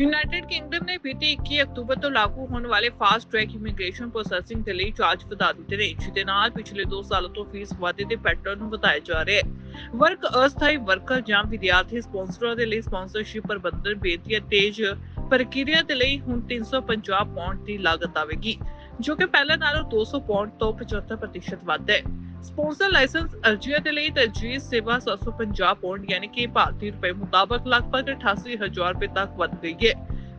United Kingdom ਨੇ ਬੀਤੀ 21 October ਤੋਂ ਲਾਗੂ ਹੋਣ ਵਾਲੇ ਫਾਸਟ ਟਰੈਕ ਇਮੀਗ੍ਰੇਸ਼ਨ ਪ੍ਰੋਸੈਸਿੰਗ ਦੇ ਲਈ ਚਾਰਜ ਵਧਾ ਦਿੱਤੇ ਨੇ। ਜਿਸ ਨਾਲ ਪਿਛਲੇ 2 ਸਾਲਾਂ ਤੋਂ ਫੀਸ ਵਾਧੇ ਦੇ ਪੈਟਰਨ ਨੂੰ ਵਧਾਇਆ ਜਾ ਰਿਹਾ ਹੈ। ਵਰਕ ਅਸਥਾਈ ਵਰਕਰ ਜਾਂ ਵਿਦਿਆਰਥੀ ਸਪਾਂਸਰਾਂ ਦੇ ਲਈ ਸਪਾਂਸਰਸ਼ਿਪ ਪ੍ਰਬੰਧਨ ਬੇਤੀ ਤੇਜ਼ ਪ੍ਰਕਿਰਿਆ ਦੇ ਲਈ ਹੁਣ 350 ਪਾਉਂਡ ਦੀ ਲਾਗਤ ਆਵੇਗੀ, ਜੋ ਕਿ ਪਹਿਲਾਂ ਨਾਲੋਂ 200 ਪਾਉਂਡ ਤੋਂ 75% ਵੱਧ ਹੈ। ਸਪਾਂਸਰ ਲਾਇਸੈਂਸ ਅਰਜ਼ੀਆਂ ਦੇ ਲਈ ਤਰਜੀਹ ਸੇਵਾ 750 ਪਾਉਂਡ ਯਾਨੀ ਕਿ ਭਾਰਤੀ ਰੁਪਏ ਮੁਤਾਬਕ ਲਗਭਗ 88000 ਰੁਪਏ ਤੱਕ ਵੱਧ ਗਈ ਹੈ,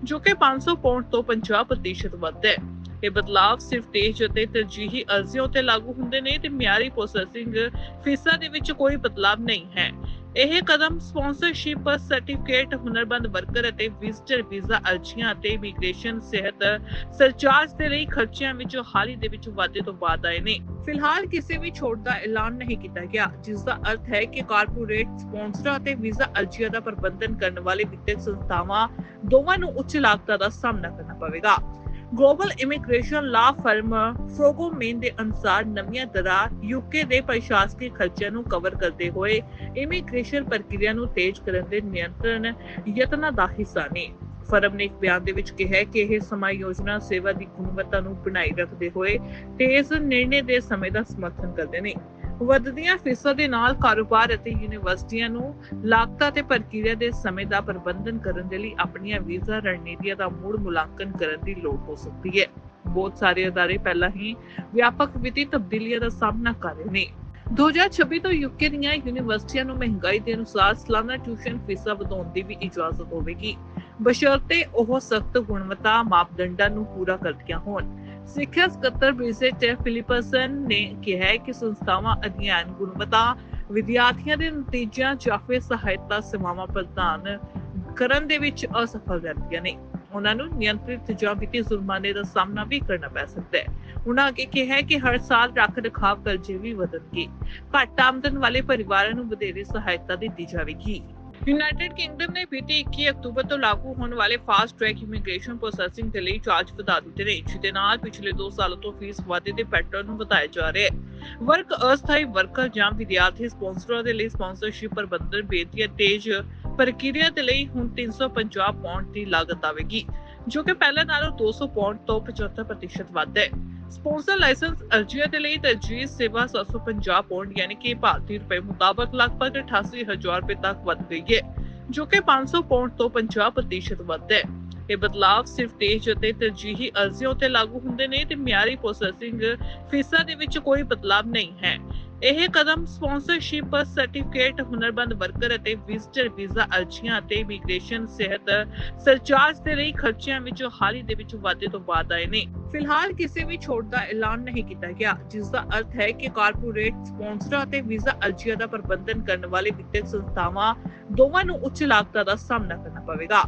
ਜੋ ਕਿ 500 ਪਾਉਂਡ ਤੋਂ 50% ਵੱਧ ਹੈ। ਇਹ ਬਦਲਾਅ ਸਿਰਫ ਤੇਜ਼ ਅਤੇ ਤਰਜੀਹੀ ਅਰਜ਼ੀਆਂ ਉਤੇ ਲਾਗੂ ਹੁੰਦੇ ਨੇ ਤੇ ਮਿਆਰੀ ਪ੍ਰੋਸੈਸਿੰਗ ਫੀਸਾਂ ਦੇ ਵਿੱਚ ਕੋਈ ਬਦਲਾਅ ਨਹੀਂ ਹੈ। ਇਹ ਕਦਮ ਸਪਾਂਸਰਸ਼ਿਪ ਸਰਟੀਫਿਕੇਟ ਹੁਨਰਬੰਦ ਵਰਕਰ ਅਤੇ ਵਿਜ਼ਟਰ ਵੀਜ਼ਾ ਅਰਜ਼ੀਆਂ ਅਤੇ ਇਮੀਗ੍ਰੇਸ਼ਨ ਸਿਹਤ, ਸਰਚਾਰਜ ਦੇ ਲਈ ਖਰਚਿਆਂ ਵਿੱਚ ਹਾਲ ਦੇ ਵਿੱਚ ਵਾਧੇ ਤੋਂ ਬਾਅਦ ਆਏ ਨੇ। ਫਿਲਹਾਲ ਕਿਸੇ ਵੀ ਛੋਟ ਦਾ ਐਲਾਨ ਨਹੀਂ ਕੀਤਾ ਗਿਆ ਜਿਸ ਦਾ ਅਰਥ ਹੈ ਕਿ ਕਾਰਪੋਰੇਟ ਸਪਾਂਸਰਾਂ ਅਤੇ ਵੀਜ਼ਾ ਅਰਜ਼ੀਆਂ ਦਾ ਪ੍ਰਬੰਧਨ ਕਰਨ ਵਾਲੇ ਵਿੱਤੀ ਸੰਸਥਾਵਾਂ ਦੋਵਾਂ ਨੂੰ ਉੱਚ ਲਾਗਤਾਂ ਦਾ ਸਾਹਮਣਾ ਕਰਨਾ ਪਵੇਗਾ। Global immigration law firm Fragomen ਦੇ ਅਨੁਸਾਰ ਨਵੀਆਂ ਦਰਾਂ ਯੂਕੇ ਦੇ ਪ੍ਰਸ਼ਾਸਕੀ ਖਰਚਿਆਂ ਨੂੰ ਕਵਰ ਕਰਦੇ ਹੋਏ ਇਮੀਗ੍ਰੇਸ਼ਨ ਪ੍ਰਕਿਰਿਆ ਨੂੰ ਤੇਜ਼ ਕਰਨ ਦੇ ਨਿਯੰਤਰਣ ਯਤਨਾਂ ਦਾ ਹਿੱਸਾ ਨੇ। ਫਰਮ ਨੇ ਇੱਕ ਬਿਆਨ ਦੇ ਵਿੱਚ ਕਿਹਾ ਕਿ ਇਹ ਸਮਾਂ ਯੋਜਨਾ ਸੇਵਾ ਦੀ ਗੁਣਵੱਤਾ ਨੂੰ ਬਣਾਈ ਰੱਖਦੇ ਹੋਏ ਤੇਜ਼ ਨਿਰਣੇ ਦੇ ਸਮੇਂ ਦਾ ਸਮਰਥਨ ਕਰਦੇ ਨੇ। ਵੱਧਦੀਆਂ ਫੀਸਾਂ ਦੇ ਨਾਲ ਕਾਰੋਬਾਰ ਅਤੇ ਯੂਨੀਵਰਸਿਟੀਆਂ ਨੂੰ ਲਾਗਤਾਂ ਤੇ ਪ੍ਰਕਿਰਿਆ ਦੇ ਸਮੇਂ ਦਾ ਪ੍ਰਬੰਧਨ ਕਰਨ ਦੇ ਲਈ ਆਪਣੀਆਂ ਵੀਜ਼ਾ ਰਣਨੀਤੀਆਂ ਦਾ ਮੁੜ ਮੁਲਾਂਕਣ ਕਰਨ ਦੀ ਲੋੜ ਹੋ ਸਕਦੀ ਹੈ। ਬਹੁਤ ਸਾਰੇ ਅਦਾਰੇ ਪਹਿਲਾਂ ਹੀ ਵਿਆਪਕ ਵਿੱਤੀ ਤਬਦੀਲੀਆਂ ਦਾ ਸਾਹਮਣਾ ਕਰ ਰਹੇ ਨੇ। 2026 ਤੋਂ ਯੂਕੇ ਦੀਆਂ ਯੂਨੀਵਰਸਿਟੀਆਂ ਨੂੰ ਮਹਿੰਗਾਈ ਦੇ ਅਨੁਸਾਰ ਸਾਲਾਨਾ ਟਿਊਸ਼ਨ ਫੀਸਾਂ ਵਧਾਉਣ ਦੀ ਵੀ ਇਜਾਜ਼ਤ ਹੋਵੇਗੀ। ਬਸ਼ਰਤੇ ਉਹ ਸਖਤ ਗੁਣਵੱਤਾ ਮਾਪਦੰਡਾਂ ਨੂੰ ਪੂਰਾ ਕਰਦੀਆਂ ਹੋਣ। ਸਿੱਖਿਆ ਸਕੱਤਰ ਬ੍ਰਿਜੇਟ ਫਿਲਿਪਸਨ ਨੇ ਕਿਹਾ ਕਿ ਸੰਸਥਾਵਾਂ ਅਧਿਐਨ ਗੁਣਵੱਤਾ, ਵਿਦਿਆਰਥੀਆਂ ਦੇ ਨਤੀਜਿਆਂ ਜਾਂ ਸਹਾਇਤਾ ਸੇਵਾਵਾਂ ਪ੍ਰਦਾਨ ਕਰਨ ਦੇ ਵਿੱਚ ਅਸਫਲ ਰਹਿੰਦੀਆਂ ਨੇ। ਉਹਨਾਂ ਨੂੰ ਨਿਯੰਤਰਿਤ ਜਾਂ ਵਿੱਤੀ ਜ਼ੁਰਮਾਨੇ ਦਾ ਸਾਹਮਣਾ ਵੀ ਕਰਨਾ ਪੈ ਸਕਦਾ ਹੈ। ਉਹਨਾਂ ਅੱਗੇ ਕਿਹਾ ਕਿ ਹਰ ਸਾਲ ਰੱਖ ਰਖਾਵ ਕਰਜ਼ੇ ਵੀ ਵਧਣਗੇ। ਘੱਟ ਆਮਦਨ ਵਾਲੇ ਪਰਿਵਾਰਾਂ ਨੂੰ ਵਧੇਰੇ ਸਹਾਇਤਾ ਦਿੱਤੀ ਜਾਵੇਗੀ। ਯੂਨਾਈਟਿਡ ਕਿੰਗਡਮ ਨੇ ਬੀਤੀ 21 ਅਕਤੂਬਰ ਤੋਂ ਲਾਗੂ ਹੋਣ ਵਾਲੇ ਫਾਸਟ ਟਰੈਕ ਇਮੀਗ੍ਰੇਸ਼ਨ ਪ੍ਰੋਸੈਸਿੰਗ ਦੇ ਲਈ ਚਾਰਜ ਵਧਾ ਦਿੱਤੇ ਨੇ, ਜਿਸ ਦੇ ਨਾਲ ਪਿਛਲੇ 2 ਸਾਲਾਂ ਤੋਂ ਫੀਸ ਵਾਧੇ ਦੇ ਪੈਟਰਨ ਨੂੰ ਵਧਾਇਆ ਜਾ ਰਿਹਾ ਹੈ। ਵਰਕ ਅਸਥਾਈ ਵਰਕਰ ਜਾਂ ਵਿਦਿਆਰਥੀ ਸਪਾਂਸਰਾਂ ਦੇ ਲਈ ਸਪਾਂਸਰਸ਼ਿਪ ਪ੍ਰਬੰਧਨ ਬੇਤੀ ਤੇਜ਼ ਪ੍ਰਕਿਰਿਆ ਦੇ ਲਈ ਹੁਣ 350 ਪਾਉਂਡ ਦੀ ਲਾਗਤ ਆਵੇਗੀ, ਜੋ ਕਿ ਪਹਿਲਾਂ ਨਾਲੋਂ 200 ਪਾਉਂਡ ਤੋਂ 75% ਵੱਧ ਹੈ। ਸਪਾਂਸਰ ਲਾਇਸੈਂਸ ਅਰਜ਼ੀਆਂ ਦੇ ਲਈ ਤਰਜੀਹ ਸੇਵਾ 750 ਪਾਉਂਡ ਯਾਨੀ ਕਿ ਭਾਰਤੀ ਰੁਪਏ ਮੁਤਾਬਕ ਲਗਭਗ 88000 ਰੁਪਏ ਤੱਕ ਵੱਧ ਗਈ ਹੈ, ਜੋ ਕਿ 500 ਪਾਉਂਡ ਤੋਂ 50% ਵੱਧ ਹੈ। ਇਹ ਬਦਲਾਅ ਸਿਰਫ ਤੇਜ਼ ਅਤੇ ਤਰਜੀਹੀ ਅਰਜ਼ੀਆਂ ਉਤੇ ਲਾਗੂ ਹੁੰਦੇ ਨੇ ਤੇ ਮਿਆਰੀ ਪ੍ਰੋਸੈਸਿੰਗ ਫੀਸਾਂ ਦੇ ਵਿੱਚ ਕੋਈ ਬਦਲਾਅ ਨਹੀਂ ਹੈ। ਇਹ ਕਦਮ ਸਪਾਂਸਰਸ਼ਿਪ ਸਰਟੀਫਿਕੇਟ ਹੁਨਰਬੰਦ ਵਰਕਰ ਅਤੇ ਵਿਜ਼ਟਰ ਵੀਜ਼ਾ ਅਰਜ਼ੀਆਂ ਅਤੇ ਇਮੀਗ੍ਰੇਸ਼ਨ ਸਿਹਤ ਸਰਚਾਰਜ ਦੇ ਲਈ ਖਰਚਿਆਂ ਵਿੱਚ ਹਾਲ ਦੇ ਵਿੱਚ ਵਾਧੇ ਤੋਂ ਬਾਅਦ ਆਏ ਨੇ। ਫਿਲਹਾਲ ਕਿਸੇ ਵੀ ਛੋਟ ਦਾ ਐਲਾਨ ਨਹੀਂ ਕੀਤਾ ਗਿਆ ਜਿਸ ਦਾ ਅਰਥ ਹੈ ਕਿ ਕਾਰਪੋਰੇਟ ਸਪਾਂਸਰਾਂ ਅਤੇ ਵੀਜ਼ਾ ਅਰਜ਼ੀਆਂ ਦਾ ਪ੍ਰਬੰਧਨ ਕਰਨ ਵਾਲੇ ਵਿੱਤੀ ਸੰਸਥਾਵਾਂ ਦੋਵਾਂ ਨੂੰ ਉੱਚ ਲਾਗਤਾਂ ਦਾ ਸਾਹਮਣਾ ਕਰਨਾ ਪਵੇਗਾ।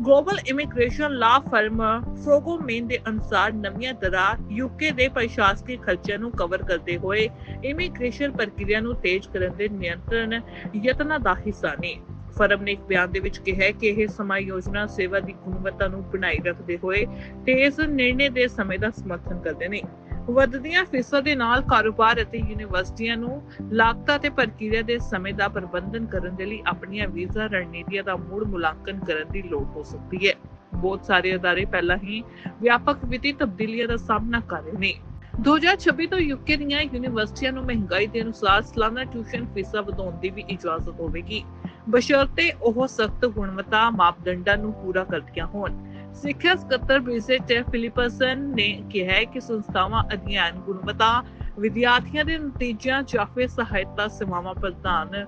Global immigration law firm Fragomen ਦੇ ਅਨੁਸਾਰ ਨਵੀਆਂ ਦਰਾਂ ਯੂਕੇ ਦੇ ਪ੍ਰਸ਼ਾਸਕੀ ਖਰਚਿਆਂ ਨੂੰ ਕਵਰ ਕਰਦੇ ਹੋਏ ਇਮੀਗ੍ਰੇਸ਼ਨ ਪ੍ਰਕਿਰਿਆ ਨੂੰ ਤੇਜ਼ ਕਰਨ ਦੇ ਨਿਯੰਤਰਣ ਯਤਨਾਂ ਦਾ ਹਿੱਸਾ ਨੇ। ਫਰਮ ਨੇ ਇੱਕ ਬਿਆਨ ਦੇ ਵਿੱਚ ਕਿਹਾ ਕਿ ਇਹ ਸਮਾਂ ਯੋਜਨਾ ਸੇਵਾ ਦੀ ਗੁਣਵੱਤਾ ਨੂੰ ਬਣਾਈ ਰੱਖਦੇ ਹੋਏ ਤੇਜ਼ ਨਿਰਣੇ ਦੇ ਸਮੇਂ ਦਾ ਸਮਰਥਨ ਕਰਦੇ ਨੇ। ਵੱਧਦੀਆਂ ਫੀਸਾਂ ਦੇ ਨਾਲ ਕਾਰੋਬਾਰ ਅਤੇ ਯੂਨੀਵਰਸਿਟੀਆਂ ਨੂੰ ਲਾਗਤਾਂ ਤੇ ਪ੍ਰਕਿਰਿਆ ਦੇ ਸਮੇਂ ਦਾ ਪ੍ਰਬੰਧਨ ਕਰਨ ਦੇ ਲਈ ਆਪਣੀਆਂ ਵੀਜ਼ਾ ਰਣਨੀਤੀਆਂ ਦਾ ਮੁੜ ਮੁਲਾਂਕਣ ਕਰਨ ਦੀ ਲੋੜ ਹੋ ਸਕਦੀ ਹੈ। ਬਹੁਤ ਸਾਰੇ ਅਦਾਰੇ ਪਹਿਲਾਂ ਹੀ ਵਿਆਪਕ ਵਿੱਤੀ ਤਬਦੀਲੀਆਂ ਦਾ ਸਾਹਮਣਾ ਕਰ ਰਹੇ ਨੇ। 2026 ਤੋਂ ਯੂਕੇ ਦੀਆਂ ਯੂਨੀਵਰਸਿਟੀਆਂ ਨੂੰ ਮਹਿੰਗਾਈ ਦੇ ਅਨੁਸਾਰ ਸਾਲਾਨਾ ਟਿਊਸ਼ਨ ਫੀਸਾਂ ਵਧਾਉਣ ਦੀ ਵੀ ਇਜਾਜ਼ਤ ਹੋਵੇਗੀ। ਬਸ਼ਰਤੇ ਉਹ ਸਖਤ ਗੁਣਵੱਤਾ ਮਾਪਦੰਡਾਂ ਨੂੰ ਪੂਰਾ ਕਰਦੀਆਂ ਹੋਣ। ਸਿੱਖਿਆ ਸਕੱਤਰ ਬ੍ਰਿਜੇਟ ਫਿਲਿਪਸਨ ਨੇ ਕਿਹਾ ਕਿ ਸੰਸਥਾਵਾਂ ਅਧਿਐਨ ਗੁਣਵੱਤਾ, ਵਿਦਿਆਰਥੀਆਂ ਦੇ ਨਤੀਜਿਆਂ ਜਾਂ ਸਹਾਇਤਾ ਸੇਵਾਵਾਂ ਪ੍ਰਦਾਨ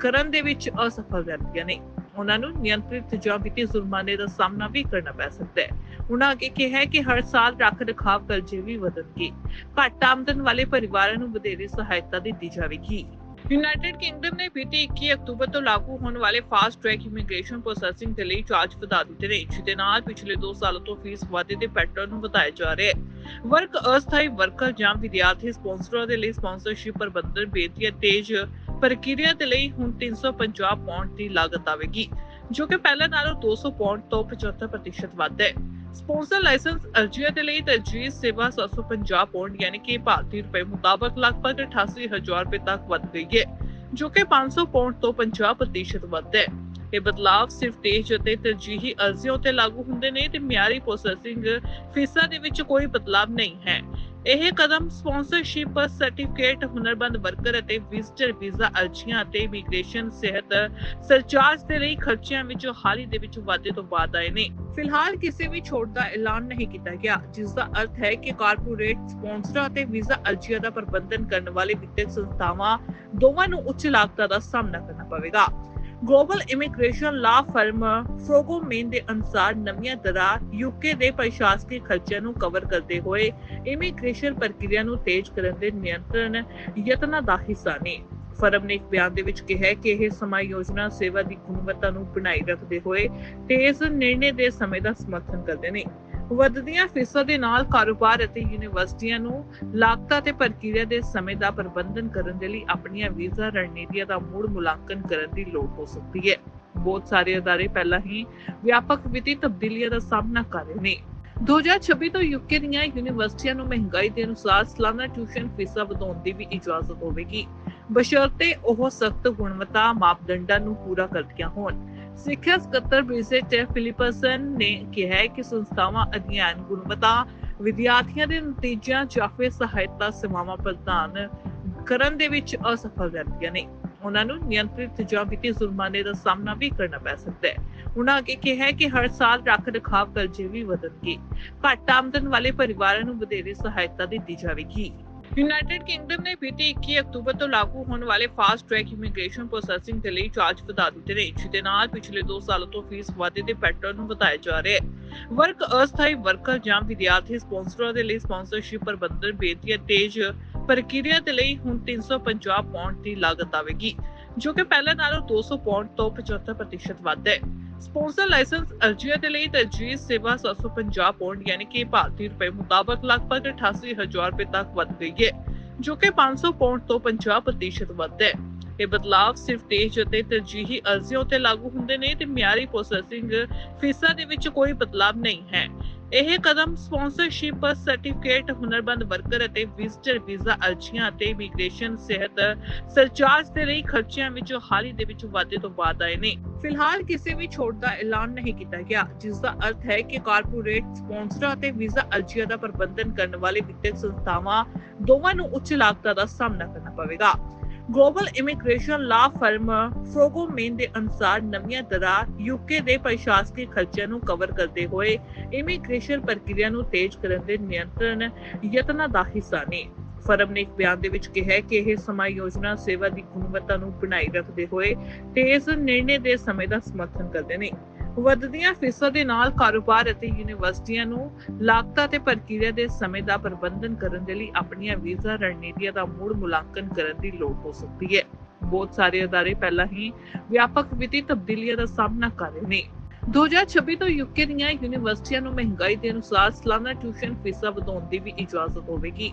ਕਰਨ ਦੇ ਵਿੱਚ ਅਸਫਲ ਰਹਿੰਦੀਆਂ ਨੇ। ਉਹਨਾਂ ਨੂੰ ਨਿਯੰਤਰਿਤ ਜਾਂ ਵਿੱਤੀ ਜ਼ੁਰਮਾਨੇ ਦਾ ਸਾਹਮਣਾ ਵੀ ਕਰਨਾ ਪੈ ਸਕਦਾ ਹੈ। ਉਹਨਾਂ ਅੱਗੇ ਕਿਹਾ ਕਿ ਹਰ ਸਾਲ ਰੱਖ ਰਖਾਵ ਕਰਜ਼ੇ ਵੀ ਵਧਣਗੇ। ਘੱਟ ਆਮਦਨ ਵਾਲੇ ਪਰਿਵਾਰਾਂ ਨੂੰ ਵਧੇਰੇ ਸਹਾਇਤਾ ਦਿੱਤੀ ਜਾਵੇਗੀ। ਯੂਨਾਈਟਿਡ ਕਿੰਗਡਮ ਨੇ ਬੀਤੀ 21 ਅਕਤੂਬਰ ਤੋਂ ਲਾਗੂ ਹੋਣ ਵਾਲੇ ਫਾਸਟ ਟਰੈਕ ਇਮੀਗ੍ਰੇਸ਼ਨ ਪ੍ਰੋਸੈਸਿੰਗ ਦੇ ਲਈ ਚਾਰਜ ਵਧਾ ਦਿੱਤੇ ਨੇ ਜਿਸ ਨਾਲ ਪਿਛਲੇ 2 ਸਾਲਾਂ ਤੋਂ ਫੀਸ ਵਾਧੇ ਦੇ ਪੈਟਰਨ ਨੂੰ ਵਧਾਇਆ ਜਾ ਰਿਹਾ ਹੈ। ਵਰਕ, ਅਸਥਾਈ ਵਰਕਰ ਜਾਂ ਵਿਦਿਆਰਥੀ ਸਪਾਂਸਰਾਂ ਦੇ ਲਈ ਸਪਾਂਸਰਸ਼ਿਪ ਪ੍ਰਬੰਧਨ ਬੇਤੀ ਤੇਜ਼ ਪ੍ਰਕਿਰਿਆ ਦੇ ਲਈ ਹੁਣ 350 ਪਾਉਂਡ ਦੀ ਲਾਗਤ ਆਵੇਗੀ, ਜੋ ਕਿ ਪਹਿਲਾਂ ਨਾਲੋਂ 200 ਪਾਉਂਡ ਤੋਂ 75% ਵੱਧ ਹੈ। ਸਪਾਂਸਰ ਲਾਇਸੈਂਸ ਅਰਜ਼ੀਆਂ ਦੇ ਲਈ ਤਰਜੀਹ ਸੇਵਾ 750 ਪਾਉਂਡ ਯਾਨੀ ਕਿ ਭਾਰਤੀ ਰੁਪਏ ਮੁਤਾਬਕ ਲਗਭਗ 88000 ਰੁਪਏ ਤੱਕ ਵੱਧ ਗਈ ਹੈ, ਜੋ ਕਿ 500 ਪਾਉਂਡ ਤੋਂ 50% ਵੱਧ ਹੈ। ਇਹ ਬਦਲਾਅ ਸਿਰਫ ਤੇਜ਼ ਅਤੇ ਤਰਜੀਹੀ ਅਰਜ਼ੀਆਂ ਉਤੇ ਲਾਗੂ ਹੁੰਦੇ ਨੇ ਤੇ ਮਿਆਰੀ ਪ੍ਰੋਸੈਸਿੰਗ ਫੀਸਾਂ ਦੇ ਵਿੱਚ ਕੋਈ ਬਦਲਾਅ ਨਹੀਂ ਹੈ। ਇਹ ਕਦਮ ਸਪਾਂਸਰਸ਼ਿਪ ਸਰਟੀਫਿਕੇਟ ਹੁਨਰਬੰਦ ਵਰਕਰ ਅਤੇ ਵਿਜ਼ਟਰ ਵੀਜ਼ਾ ਅਰਜ਼ੀਆਂ ਅਤੇ ਇਮੀਗ੍ਰੇਸ਼ਨ ਸਿਹਤ ਸਰਚਾਰਜ ਦੇ ਲਈ ਖਰਚਿਆਂ ਵਿੱਚ ਹਾਲ ਦੇ ਵਿੱਚ ਵਾਧੇ ਤੋਂ ਬਾਅਦ ਆਏ ਨੇ। ਫਿਲਹਾਲ ਕਿਸੇ ਵੀ ਛੋਟ ਦਾ ਐਲਾਨ ਨਹੀਂ ਕੀਤਾ ਗਿਆ ਜਿਸ ਦਾ ਅਰਥ ਹੈ ਕਿ ਕਾਰਪੋਰੇਟ ਸਪਾਂਸਰਾਂ ਅਤੇ ਵੀਜ਼ਾ ਅਰਜ਼ੀਆਂ ਦਾ ਪ੍ਰਬੰਧਨ ਕਰਨ ਵਾਲੇ ਵਿੱਦਿਅਕ ਸੰਸਥਾਵਾਂ ਦੋਵਾਂ ਨੂੰ ਉੱਚ ਲਾਗਤਾਂ ਦਾ ਸਾਹਮਣਾ ਕਰਨਾ ਪਵੇਗਾ। Global immigration law firm Fragomen ਦੇ ਅਨੁਸਾਰ ਨਵੀਆਂ ਦਰਾਂ ਯੂਕੇ ਦੇ ਪ੍ਰਸ਼ਾਸਕੀ ਖਰਚਿਆਂ ਨੂੰ ਕਵਰ ਕਰਦੇ ਹੋਏ ਇਮੀਗ੍ਰੇਸ਼ਨ ਪ੍ਰਕਿਰਿਆ ਨੂੰ ਤੇਜ਼ ਕਰਨ ਦੇ ਨਿਯੰਤਰਣ ਯਤਨਾਂ ਦਾ ਹਿੱਸਾ ਨੇ। ਫਰਮ ਨੇ ਇੱਕ ਬਿਆਨ ਦੇ ਵਿੱਚ ਕਿਹਾ ਕਿ ਇਹ ਸਮਾਂ ਯੋਜਨਾ ਸੇਵਾ ਦੀ ਗੁਣਵੱਤਾ ਨੂੰ ਬਣਾਈ ਰੱਖਦੇ ਹੋਏ ਤੇਜ਼ ਨਿਰਣੇ ਦੇ ਸਮੇਂ ਦਾ ਸਮਰਥਨ ਕਰਦੇ ਨੇ। ਵੱਧਦੀਆਂ ਫੀਸਾਂ ਦੇ ਨਾਲ ਕਾਰੋਬਾਰ ਅਤੇ ਯੂਨੀਵਰਸਿਟੀਆਂ ਨੂੰ ਲਾਗਤਾਂ ਤੇ ਪ੍ਰਕਿਰਿਆ ਦੇ ਸਮੇਂ ਦਾ ਪ੍ਰਬੰਧਨ ਕਰਨ ਦੇ ਲਈ ਆਪਣੀਆਂ ਵੀਜ਼ਾ ਰਣਨੀਤੀਆਂ ਦਾ ਮੁੜ ਮੁਲਾਂਕਣ ਕਰਨ ਦੀ ਲੋੜ ਹੋ ਸਕਦੀ ਹੈ। ਬਹੁਤ ਸਾਰੇ ਅਦਾਰੇ ਪਹਿਲਾਂ ਹੀ ਵਿਆਪਕ ਵਿੱਤੀ ਤਬਦੀਲੀਆਂ ਦਾ ਸਾਹਮਣਾ ਕਰ ਰਹੇ ਨੇ। 2026 ਤੋਂ ਯੂਕੇ ਦੀਆਂ ਯੂਨੀਵਰਸਿਟੀਆਂ ਨੂੰ ਮਹਿੰਗਾਈ ਦੇ ਅਨੁਸਾਰ ਸਾਲਾਨਾ ਟਿਊਸ਼ਨ ਫੀਸਾਂ ਵਧਾਉਣ ਦੀ ਵੀ ਇਜਾਜ਼ਤ ਹੋਵੇਗੀ। ਬਸ਼ਰਤੇ ਉਹ ਸਖਤ ਗੁਣਵੱਤਾ ਮਾਪਦੰਡਾਂ ਨੂੰ ਪੂਰਾ ਕਰਦੀਆਂ ਹੋਣ। ਸਿੱਖਿਆ ਸਕੱਤਰ ਬ੍ਰਿਜੇਟ ਫਿਲਿਪਸਨ ਨੇ ਕਿਹਾ ਕਿ ਸੰਸਥਾਵਾਂ ਅਧਿਐਨ ਗੁਣਵੱਤਾ, ਵਿਦਿਆਰਥੀਆਂ ਦੇ ਨਤੀਜਿਆਂ ਜਾਂ ਸਹਾਇਤਾ ਸੇਵਾਵਾਂ ਪ੍ਰਦਾਨ ਕਰਨ ਦੇ ਵਿੱਚ ਅਸਫਲ ਰਹਿੰਦੀਆਂ ਨੇ। ਉਹਨਾਂ ਨੂੰ ਨਿਯੰਤਰਿਤ ਜਾਂ ਵਿੱਤੀ ਜੁਰਮਾਨੇ ਦਾ ਸਾਹਮਣਾ ਵੀ ਕਰਨਾ ਪੈ ਸਕਦਾ ਹੈ। ਉਹਨਾਂ ਅੱਗੇ ਕਿਹਾ ਕਿ ਹਰ ਸਾਲ ਰੱਖ ਰਖਾਵ ਕਰਜ਼ੇ ਵੀ ਵਧਣਗੇ। ਘੱਟ ਆਮਦਨ ਵਾਲੇ ਪਰਿਵਾਰਾਂ ਨੂੰ ਵਧੇਰੇ ਸਹਾਇਤਾ ਦਿੱਤੀ ਜਾਵੇਗੀ। ਯੂਨਾਈਟਿਡ ਕਿੰਗਡਮ ਨੇ ਬੀਤੀ 21 ਅਕਤੂਬਰ ਤੋਂ ਲਾਗੂ ਹੋਣ ਵਾਲੇ ਫਾਸਟ ਟਰੈਕ ਇਮੀਗ੍ਰੇਸ਼ਨ ਪ੍ਰੋਸੈਸਿੰਗ ਦੇ ਲਈ ਚਾਰਜ ਵਧਾ ਦਿੱਤੇ ਨੇ ਜਿਹਦੇ ਨਾਲ ਪਿਛਲੇ 2 ਸਾਲਾਂ ਤੋਂ ਫੀਸ ਵਾਧੇ ਦੇ ਪੈਟਰਨ ਨੂੰ ਵਧਾਇਆ ਜਾ ਰਿਹਾ ਹੈ। ਵਰਕ ਅਸਥਾਈ ਵਰਕਰ ਜਾਂ ਵਿਦਿਆਰਥੀ ਸਪਾਂਸਰਾਂ ਦੇ ਲਈ ਸਪਾਂਸਰਸ਼ਿਪ ਪ੍ਰਬੰਧਨ ਬੇਨਤੀਆਂ ਤੇਜ਼ ਪ੍ਰਕਿਰਿਆ ਦੇ ਲਈ ਹੁਣ 350 ਪੌਂਡ ਦੀ ਲਾਗਤ ਆਵੇਗੀ, ਜੋ ਕਿ ਪਹਿਲਾਂ ਨਾਲੋਂ 200 ਪਾਉਂਡ ਤੋਂ 75% ਵੱਧ ਹੈ। ਸਪਾਂਸਰ ਲਾਇਸੈਂਸ ਅਰਜ਼ੀਆਂ ਦੇ ਲਈ ਤਰਜੀਹ ਸੇਵਾ 750 ਪੌਂਡ, ਯਾਨੀ ਕਿ ਭਾਰਤੀ ਰੁਪਏ ਮੁਤਾਬਕ ਲਗਭਗ 88000 ਰੁਪਏ ਤੱਕ ਵੱਧ ਗਈ ਹੈ, ਜੋ ਕਿ 500 ਪਾਉਂਡ ਤੋਂ 50% ਵੱਧ ਹੈ। ਇਹ ਬਦਲਾਅ ਸਿਰਫ ਤੇਜ਼ ਅਤੇ ਤਰਜੀਹੀ ਅਰਜ਼ੀਆਂ ਉਤੇ ਲਾਗੂ ਹੁੰਦੇ ਨੇ ਤੇ ਮਿਆਰੀ ਪ੍ਰੋਸੈਸਿੰਗ ਫੀਸਾਂ ਦੇ ਵਿੱਚ ਕੋਈ ਬਦਲਾਅ ਨਹੀਂ ਹੈ। ਇਹ ਕਦਮ ਸਪਾਂਸਰਸ਼ਿਪ ਸਰਟੀਫਿਕੇਟ ਹੁਨਰਬੰਦ ਵਰਕਰ ਅਤੇ ਵਿਜ਼ਟਰ ਵੀਜ਼ਾ ਅਰਜ਼ੀਆਂ ਅਤੇ ਇਮੀਗ੍ਰੇਸ਼ਨ ਸਿਹਤ ਸਰਚਾਰਜ ਦੇ ਲਈ ਖਰਚਿਆਂ ਵਿੱਚ ਹਾਲ ਦੇ ਵਿੱਚ ਵਾਧੇ ਤੋਂ ਬਾਅਦ ਆਏ ਨੇ। ਫਿਲਹਾਲ ਕਿਸੇ ਵੀ ਛੋਟ ਦਾ ਐਲਾਨ ਨਹੀਂ ਕੀਤਾ ਗਿਆ ਜਿਸ ਦਾ ਅਰਥ ਹੈ ਕਿ ਕਾਰਪੋਰੇਟ ਸਪਾਂਸਰਾਂ ਅਤੇ ਵੀਜ਼ਾ ਅਰਜ਼ੀਆਂ ਦਾ ਪ੍ਰਬੰਧਨ ਕਰਨ ਵਾਲੇ ਵਿੱਤੀ ਸੰਸਥਾਵਾਂ ਦੋਵਾਂ ਨੂੰ ਉੱਚ ਲਾਗਤਾਂ ਦਾ ਸਾਹਮਣਾ ਕਰਨਾ ਪਵੇਗਾ। Global immigration law firm Fragomen ਦੇ ਅਨੁਸਾਰ ਨਵੀਆਂ ਦਰਾਂ ਯੂਕੇ ਦੇ ਪ੍ਰਸ਼ਾਸਕੀ ਖਰਚਿਆਂ ਨੂੰ ਕਵਰ ਕਰਦੇ ਹੋਏ ਇਮੀਗ੍ਰੇਸ਼ਨ ਪ੍ਰਕਿਰਿਆ ਨੂੰ ਤੇਜ਼ ਕਰਨ ਦੇ ਨਿਯੰਤਰਣ ਯਤਨਾਂ ਦਾ ਹਿੱਸਾ ਨੇ। ਫਰਮ ਨੇ ਇੱਕ ਬਿਆਨ ਦੇ ਵਿੱਚ ਕਿਹਾ ਕਿ ਇਹ ਸਮਾਯੋਜਨਾ ਸੇਵਾ ਦੀ ਗੁਣਵੱਤਾ ਨੂੰ ਬਣਾਈ ਰੱਖਦੇ ਹੋਏ ਤੇਜ਼ ਨਿਰਣੇ ਦੇ ਸਮੇਂ ਦਾ ਸਮਰਥਨ ਕਰਦੇ ਨੇ। ਵੱਧਦੀਆਂ ਫੀਸਾਂ ਦੇ ਨਾਲ ਕਾਰੋਬਾਰ ਅਤੇ ਯੂਨੀਵਰਸਿਟੀਆਂ ਨੂੰ ਲਾਗਤਾਂ ਤੇ ਪ੍ਰਕਿਰਿਆ ਦੇ ਸਮੇਂ ਦਾ ਪ੍ਰਬੰਧਨ ਕਰਨ ਦੇ ਲਈ ਆਪਣੀਆਂ ਵੀਜ਼ਾ ਰਣਨੀਤੀਆਂ ਦਾ ਮੁੜ ਮੁਲਾਂਕਣ ਕਰਨ ਦੀ ਲੋੜ ਹੋ ਸਕਦੀ ਹੈ। ਬਹੁਤ ਸਾਰੇ ਅਦਾਰੇ ਪਹਿਲਾਂ ਹੀ ਵਿਆਪਕ ਵਿੱਤੀ ਤਬਦੀਲੀਆਂ ਦਾ ਸਾਹਮਣਾ ਕਰ ਰਹੇ ਨੇ। 2026 ਤੋਂ ਯੂਕੇ ਦੀਆਂ ਯੂਨੀਵਰਸਿਟੀਆਂ ਨੂੰ ਮਹਿੰਗਾਈ ਦੇ ਅਨੁਸਾਰ ਸਾਲਾਨਾ ਟਿਊਸ਼ਨ ਫੀਸਾਂ ਵਧਾਉਣ ਦੀ ਵੀ ਇਜਾਜ਼ਤ ਹੋਵੇਗੀ।